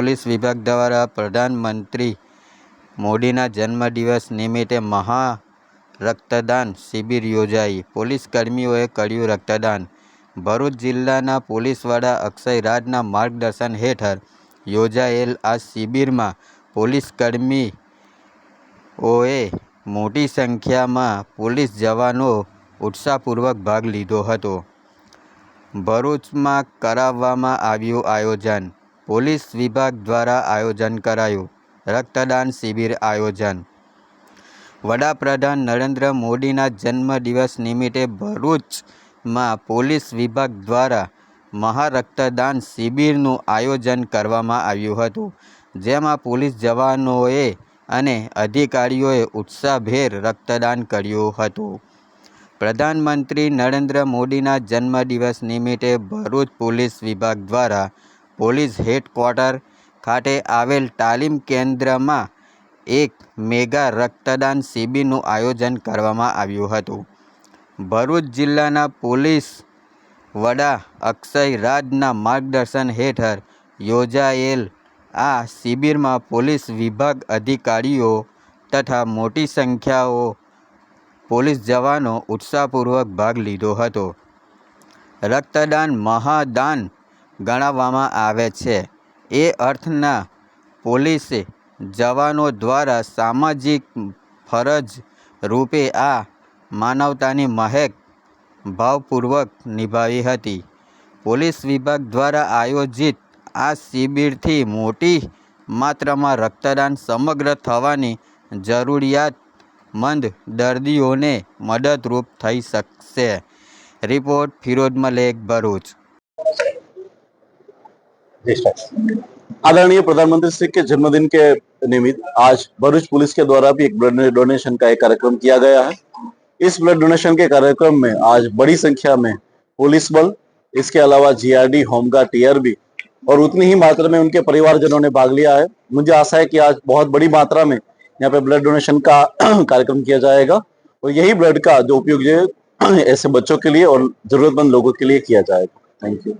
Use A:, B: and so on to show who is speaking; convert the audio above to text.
A: Police વિભાગ દ્વારા પ્રધાનમંત્રી મોદીના જન્મદિવસ નિમિત્તે મહા રક્તદાન શિબિર યોજાઈ. પોલીસ કર્મીઓએ કર્યું રક્તદાન. ભરૂચ જિલ્લાના પોલીસ વડા અક્ષય રાજના માર્ગદર્શન હેઠળ યોજાયેલ આ શિબિરમાં પોલીસ કર્મીઓએ મોટી સંખ્યામાં પોલીસ જવાનો ઉત્સાહપૂર્વક ભાગ લીધો હતો. ભરૂચમાં કરાવવામાં આવ્યું આયોજન પોલીસ વિભાગ દ્વારા આયોજન કરાયું. રક્તદાન શિબિર આયોજન. વડાપ્રધાન નરેન્દ્ર મોદીના જન્મદિવસ નિમિત્તે ભરૂચમાં પોલીસ વિભાગ દ્વારા મહા રક્તદાન શિબિરનું આયોજન કરવામાં આવ્યું હતું, જેમાં પોલીસ જવાનોએ અને અધિકારીઓએ ઉત્સાહભેર રક્તદાન કર્યું હતું. પ્રધાનમંત્રી નરેન્દ્ર મોદીના જન્મદિવસ નિમિત્તે ભરૂચ પોલીસ વિભાગ દ્વારા પોલીસ હેડક્વાર્ટર ખાતે આવેલ તાલીમ કેન્દ્રમાં એક મેગા રક્તદાન શિબિરનું આયોજન કરવામાં આવ્યું હતું. ભરૂચ જિલ્લાના પોલીસ વડા અક્ષય રાજના માર્ગદર્શન હેઠળ યોજાયેલ આ શિબિરમાં પોલીસ વિભાગ અધિકારીઓ તથા મોટી સંખ્યાઓ પોલીસ જવાનો ઉત્સાહપૂર્વક ભાગ લીધો હતો. રક્તદાન મહાદાન ગણાવવામાં આવે છે. એ અર્થના પોલીસે જવાનો દ્વારા સામાજિક ફરજ રૂપે આ માનવતાની મહેક ભાવપૂર્વક નિભાવી હતી. પોલીસ વિભાગ દ્વારા આયોજિત આ શિબિરથી મોટી માત્રામાં રક્તદાન સમગ્ર થવાની જરૂરિયાતમંદ દર્દીઓને મદદરૂપ થઈ શકશે. રિપોર્ટ ફિરોજ મલેક, ભરૂચ.
B: आदरणीय प्रधानमंत्री श्री के जन्मदिन के निमित्त आज भरूच पुलिस के द्वारा भी एक ब्लड डोनेशन का एक कार्यक्रम किया गया है। इस ब्लड डोनेशन के कार्यक्रम में आज बड़ी संख्या में पुलिस बल, इसके अलावा जीआरडी होमगार्ड टीआरबी और उतनी ही मात्रा में उनके परिवारजनों ने भाग लिया है। मुझे आशा है कि आज बहुत बड़ी मात्रा में यहाँ पे ब्लड डोनेशन का कार्यक्रम किया जाएगा और यही ब्लड का जो उपयोग ऐसे बच्चों के लिए और जरूरतमंद लोगों के लिए किया जाएगा। Thank you